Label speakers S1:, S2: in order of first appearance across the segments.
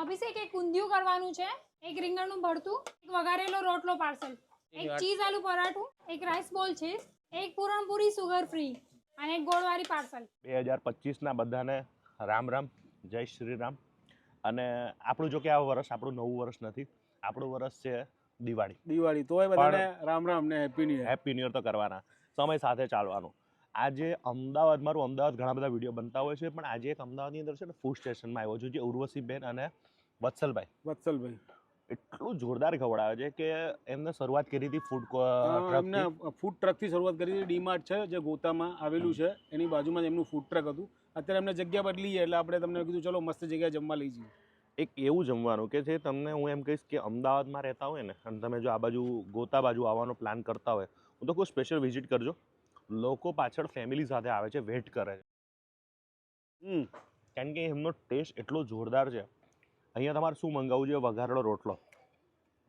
S1: અભિષેક એક ઊંધિયું કરવાનું છે એક રીંગણનું ભરતું એક વઘારેલો રોટલો પાર્સલ એક ચીઝ આલુ પરાઠું એક રાઈસ બોલ છે એક પૂરણપૂરી સુગર ફ્રી અને એક ગોળવાળી પાર્સલ.
S2: બે હજાર પચીસના બધાને રામ રામ જય શ્રી રામ. અને આપણું જો કે આ વર્ષ આપણું નવું વર્ષ નથી આપણું વર્ષ છે દિવાળી.
S3: દિવાળી. તોય બધાને રામ રામ ને happy new year
S2: happy new year તો કરવાના. સમય સાથે ચાલવાનું. આજે અમદાવાદ મારું અમદાવાદ ઘણા બધા વીડિયો બનતા હોય છે પણ આજે એક અમદાવાદની અંદર છે ને ફૂડ સ્ટેશનમાં આવ્યો છું જે ઉર્વશીબેન અને વત્સલભાઈ.
S3: વત્સલભાઈ.
S2: એટલું જોરદાર ખવડાવે છે કે એમને શરૂઆત કરી હતી ફૂડ
S3: એમને ફૂડ ટ્રકથી શરૂઆત કરી હતી. ડીમાર્ટ છે જે ગોતામાં આવેલું છે. એની બાજુમાં જ એમનું ફૂડ ટ્રક હતું. અત્યારે એમને જગ્યા બદલી એટલે આપણે તમને કીધું ચલો મસ્ત જગ્યાએ જમવા લઈ જઈએ.
S2: એક એવું જમવાનું કે જે તમને હું એમ કહીશ કે અમદાવાદમાં રહેતા હોય ને અને તમે જો આ બાજુ ગોતા બાજુ આવવાનો પ્લાન કરતા હોય હું તો કોઈ સ્પેશિયલ વિઝિટ કરજો. લોકો પાછળ ફેમિલી સાથે આવે છે વેટ કરે છે.
S3: હમ
S2: કારણ કે એમનો ટેસ્ટ એટલો જોરદાર છે. અહીંયા તમારે શું મંગાવવું જોઈએ? વઘારેલો રોટલો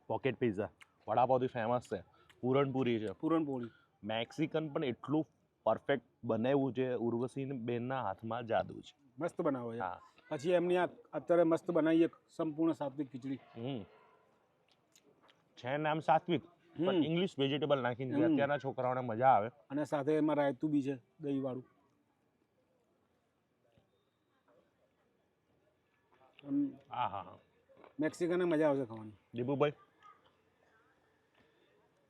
S2: પોકેટ પીઝા વડાપાવથી ફેમસ છે પૂરણપૂરી છે.
S3: પૂરણપુરી.
S2: મેક્સિકન પણ એટલું પરફેક્ટ બનાવ્યું છે ઉર્વશી બેનના હાથમાં જાદુ છે.
S3: મસ્ત બનાવે
S2: હા.
S3: પછી એમની આ અત્યારે મસ્ત બનાવીએ સંપૂર્ણ સાત્વિક ખીચડી.
S2: હમ. છે નામ સાત્વિક? પણ ઇંગ્લિશ વેજીટેબલ નાખીને છે. અત્યારના છોકરાઓને મજા આવે.
S3: અને સાથે એમાં રાયતું બી છે દહીં વાળું
S2: હા હા હા.
S3: મજા આવશે ખાવાની.
S2: દીપુભાઈ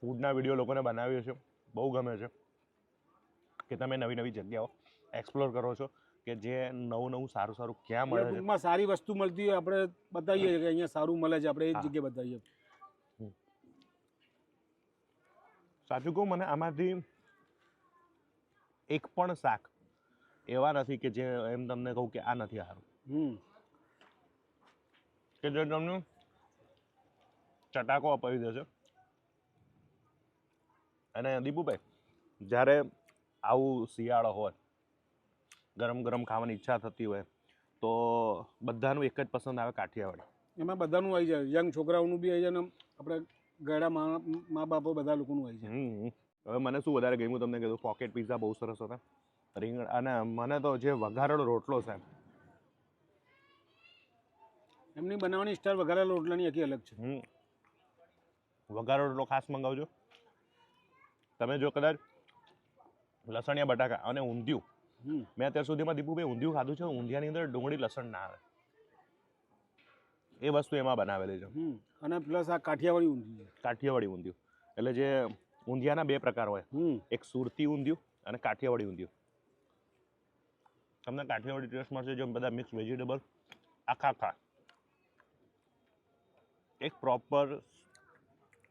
S2: ફૂડના વીડિયો લોકોને બનાવ્યો છે બહુ ગમે છે. કે તમે નવી નવી જગ્યાઓ એક્સપ્લોર કરો છો કે જે નવું નવું સારું સારું ક્યાં મળે છે.
S3: સારી વસ્તુ મળતી હોય આપણે બતાવીએ કે અહીંયા સારું મળે છે આપણે એ જ જગ્યાએ બતાવીએ.
S2: સાચું કહું મને આમાંથી એક પણ શાક એવા નથી કે જે એમ તમને કહું કે આ નથી સારું. કે જે તમને ચટાકો અપાવી દે છે અને દીપુભાઈ જ્યારે આવું શિયાળો હોય ગરમ ગરમ ખાવાની ઈચ્છા થતી હોય તો બધાનું એક જ પસંદ આવે કાઠિયાવાડી.
S3: એમાં બધાનું આવી જાય. યંગ છોકરાઓનું બી આવી જાય ને આપણે ગયડા મા મા બાપો બધા લોકોનું હોય
S2: છે. હવે મને શું વધારે ગમ્યું તમને કીધું? પોકેટ પીઝા બહુ સરસ હતા. રીંગણ અને મને તો જે વઘારેલો રોટલો છે.
S3: એમની બનાવવાની સ્ટાઇલ વઘારેલા રોટલાની આખી અલગ છે.
S2: વઘારેલો રોટલો ખાસ મંગાવજો. તમે જો કદાચ લસણિયા બટાકા અને ઊંધિયું. મેં અત્યાર સુધીમાં દીપુભાઈ ઊંધિયું ખાધું છે ઊંધિયાની અંદર ડુંગળી લસણ ના આવે. એ વસ્તુ એમાં બનાવેલી છે.
S3: હમ અને પ્લસ આ કાઠિયાવાડી ઊંધિયું
S2: કાઠિયાવાડી ઊંધિયું. એટલે જે ઊંધિયાના બે પ્રકાર હોય. એક સુરતી ઊંધિયું અને કાઠિયાવાડી ઊંધિયું. તમને કાઠિયાવાડી ટેસ્ટ મળશે જો બધા મિક્સ વેજીટેબલ આખા આખા. એક પ્રોપર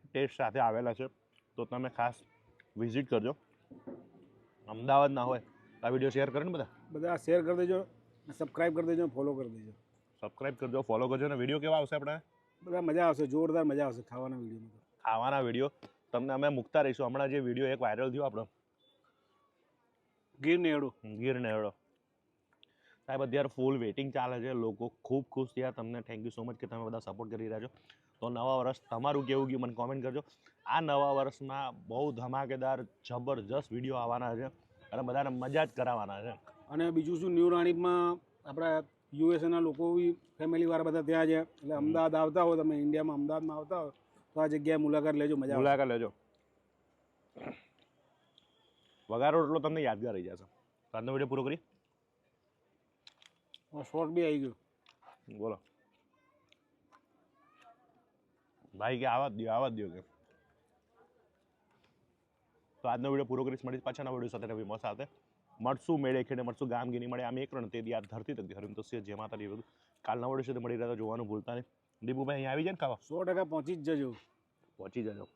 S2: ટેસ્ટ સાથે આવેલા છે. તો તમે ખાસ વિઝિટ કરજો. અમદાવાદ ના હોય તો આ વીડિયો શેર કરો ને બધા.
S3: બધા શેર કરી દેજો સબસ્ક્રાઈબ કરી દેજો ફોલો કરી દેજો.
S2: સબસ્ક્રાઇબ કરજો ફોલો કરજો અને વીડિયો કેવા આવશે આપણે?
S3: બધા મજા આવશે જોરદાર મજા આવશે ખાવાના વિડીયોમાં
S2: ખાવાના વીડિયો તમને અમે મૂકતા રહીશું. હમણાં જે વીડિયો એક વાયરલ થયો આપણો.
S3: ગીર નેડો
S2: ગીર નેહડો. સાહેબ અત્યારે ફૂલ વેઇટિંગ ચાલે છે. લોકો ખૂબ ખુશ થયા. તમને થેન્ક યુ સો મચ કે તમે બધા સપોર્ટ કરી રહ્યા છો. તો નવા વર્ષ તમારું કેવું ગયું મને કોમેન્ટ કરજો. આ નવા વર્ષમાં બહુ ધમાકેદાર જબરજસ્ત વીડિયો આવવાના છે અને બધાને મજા જ કરાવવાના છે.
S3: અને બીજું શું ન્યૂ રાણીપમાં આપણા યુએસએના લોકો બી ફેમિલીવાળા બધા ત્યાં છે. એટલે અમદાવાદ આવતા હો તમે ઇન્ડિયામાં અમદાવાદમાં આવતા હો તો આ જગ્યાએ મુલાકાત લેજો મજા
S2: મુલાકાત લેજો. વઘારો રોટલો તમને યાદગાર રહી જશે. સાંજનો વીડિયો પૂરો કરી
S3: શોર્ટ બી આવી ગયો.
S2: બોલો. ભાઈ કે આવા જ દો આવા દો કે. તો આજનો વીડિયો પૂરો કરીશ મળીશ પાછાના વીડિયો સાથે નવી મસ્ત સાથે. મળશું મેળે ખેડે મળશું ગામ ગીની મળે આમ એક રણ તે દી આ ધરતી તક હરિમ તો જે માતા તારી કાલના વડે સુધી મળી રહ્યા જોવાનું ભૂલતા નહીં. દીપુભાઈ અહીંયા આવી જાય ને ખાવા?
S3: સો ટકા પહોંચી જ જજો.
S2: પહોંચી જજો.